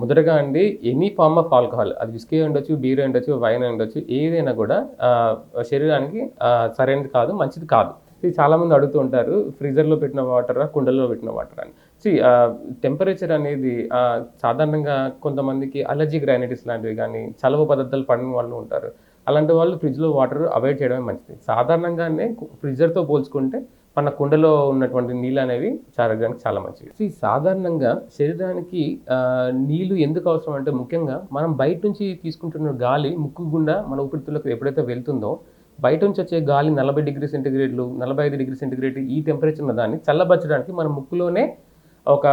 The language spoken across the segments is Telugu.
మొదటగా అండి ఎనీ ఫార్మ్ ఆఫ్ ఆల్కహాల్ అది విస్కీ ఉండొచ్చు బీర్ ఉండొచ్చు వైన్ ఉండొచ్చు ఏదైనా కూడా శరీరానికి సరైనది కాదు మంచిది కాదు. చాలామంది అడుగుతూ ఉంటారు ఫ్రీజర్లో పెట్టిన వాటర్ కుండల్లో పెట్టిన వాటర్ అని సి టెంపరేచర్ అనేది సాధారణంగా కొంతమందికి అలర్జీ గ్రైనైటిస్ లాంటివి కానీ చలవ పదార్థాలు పడిన వాళ్ళు ఉంటారు. అలాంటి వాళ్ళు ఫ్రిడ్జ్లో వాటర్ అవాయిడ్ చేయడమే మంచిది. సాధారణంగానే ఫ్రిడ్జర్తో పోల్చుకుంటే మన కుండలో ఉన్నటువంటి నీళ్ళు అనేవి ఆరోగ్యానికి చాలా మంచిది See, సాధారణంగా శరీరానికి నీళ్ళు ఎందుకు అవసరం అంటే ముఖ్యంగా మనం బయట నుంచి తీసుకుంటున్న గాలి ముక్కు గుండా మన ఊపిరితిత్తులకు ఎప్పుడైతే వెళ్తుందో బయట నుంచి వచ్చే గాలి నలభై డిగ్రీ సెంటిగ్రేడ్లు నలభై ఐదు డిగ్రీ సెంటిగ్రేడ్ ఈ టెంపరేచర్ ఉన్న దాన్ని చల్లబరచడానికి మన ముక్కులోనే ఒక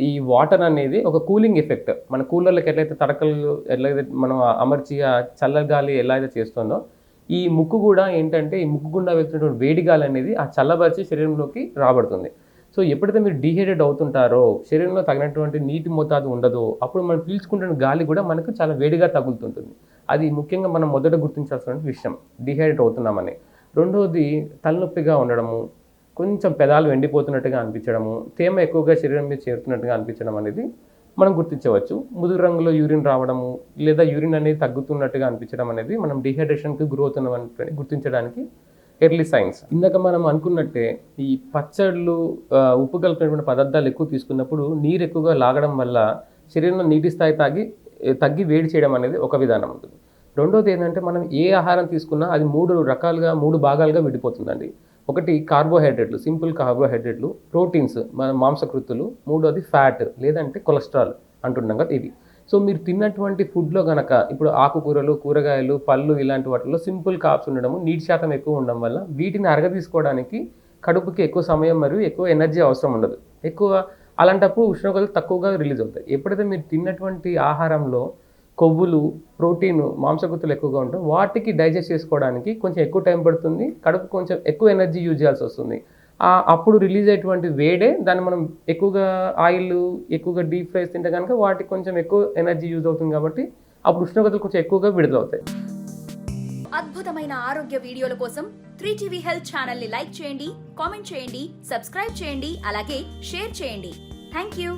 ఈ వాటర్ అనేది ఒక కూలింగ్ ఎఫెక్ట్. మన కూలర్లకు ఎట్లయితే తడకలు ఎట్లయితే మనం అమర్చి చల్ల గాలి ఎలా అయితే చేస్తుందో ఈ ముక్కు కూడా ఏంటంటే ఈ ముక్కు గుండా వెళ్తున్నటువంటి వేడి గాలి అనేది ఆ చల్లబరిచి శరీరంలోకి రాబడుతుంది. సో ఎప్పుడైతే మీరు డిహైడ్రేట్ అవుతుంటారో శరీరంలో తగినటువంటి నీటి మోతాదు ఉండదో అప్పుడు మనం పీల్చుకుంటున్న గాలి కూడా మనకు చాలా వేడిగా తగులుతుంటుంది. అది ముఖ్యంగా మనం మొదట గుర్తించాల్సిన విషయం డిహైడ్రేట్ అవుతున్నామని. రెండవది తలనొప్పిగా ఉండడము కొంచెం పెదాలు ఎండిపోతున్నట్టుగా అనిపించడము తేమ ఎక్కువగా శరీరం మీద చేరుతున్నట్టుగా అనిపించడం అనేది మనం గుర్తించవచ్చు. ముదురు రంగులో యూరిన్ రావడము లేదా యూరిన్ అనేది తగ్గుతున్నట్టుగా అనిపించడం అనేది మనం డిహైడ్రేషన్కి గురవుతున్నామని గుర్తించడానికి ఎర్లీ సైన్స్ ఇందాక మనం అనుకున్నట్టే ఈ పచ్చళ్ళు ఉప్పు కలిపినటువంటి పదార్థాలు ఎక్కువ తీసుకున్నప్పుడు నీరు ఎక్కువగా లాగడం వల్ల శరీరంలో నీటి స్థాయి తాగి తగ్గి వేడి చేయడం అనేది ఒక విధానం ఉంటుంది. రెండోది ఏంటంటే మనం ఏ ఆహారం తీసుకున్నా అది మూడు రకాలుగా మూడు భాగాలుగా విడిపోతుందండి. ఒకటి కార్బోహైడ్రేట్లు సింపుల్ కార్బోహైడ్రేట్లు ప్రోటీన్స్ మన మాంసకృతులు మూడోది ఫ్యాట్ లేదంటే కొలెస్ట్రాల్ అంటున్నాం కదా ఇవి. సో మీరు తిన్నటువంటి ఫుడ్లో కనుక ఇప్పుడు ఆకుకూరలు కూరగాయలు పళ్ళు ఇలాంటి వాటిలో సింపుల్ కాప్స్ ఉండడము నీటి శాతం ఎక్కువ ఉండడం వల్ల వీటిని అరగదీసుకోవడానికి కడుపుకి ఎక్కువ సమయం మరియు ఎక్కువ ఎనర్జీ అవసరం ఉండదు. ఎక్కువ అలాంటప్పుడు ఉష్ణోగ్రతలు తక్కువగా రిలీజ్ అవుతాయి. ఎప్పుడైతే మీరు తిన్నటువంటి ఆహారంలో కొవ్వులు ప్రోటీన్ మాంసకృతులు ఎక్కువగా ఉంటాయి. వాటికి డైజెస్ట్ చేసుకోవడానికి కొంచెం ఎక్కువ టైం పడుతుంది. కడుపు కొంచెం ఎక్కువ ఎనర్జీ యూజ్ చేయాల్సి వస్తుంది. అప్పుడు రిలీజ్ అయ్యేటువంటి వేడే దాన్ని మనం ఎక్కువగా ఆయిల్ ఎక్కువగా డీప్ ఫ్రైస్ తింటే కనుక వాటికి కొంచెం ఎక్కువ ఎనర్జీ యూజ్ అవుతుంది కాబట్టి అప్పుడు ఉష్ణోగ్రతలు కొంచెం ఎక్కువగా విడుదలవుతాయి. అద్భుతమైన ఆరోగ్య వీడియోల కోసం త్రీ టీవీ హెల్త్ ఛానల్ని లైక్ చేయండి కామెంట్ చేయండి సబ్స్క్రైబ్ చేయండి అలాగే షేర్ చేయండి. Thank you.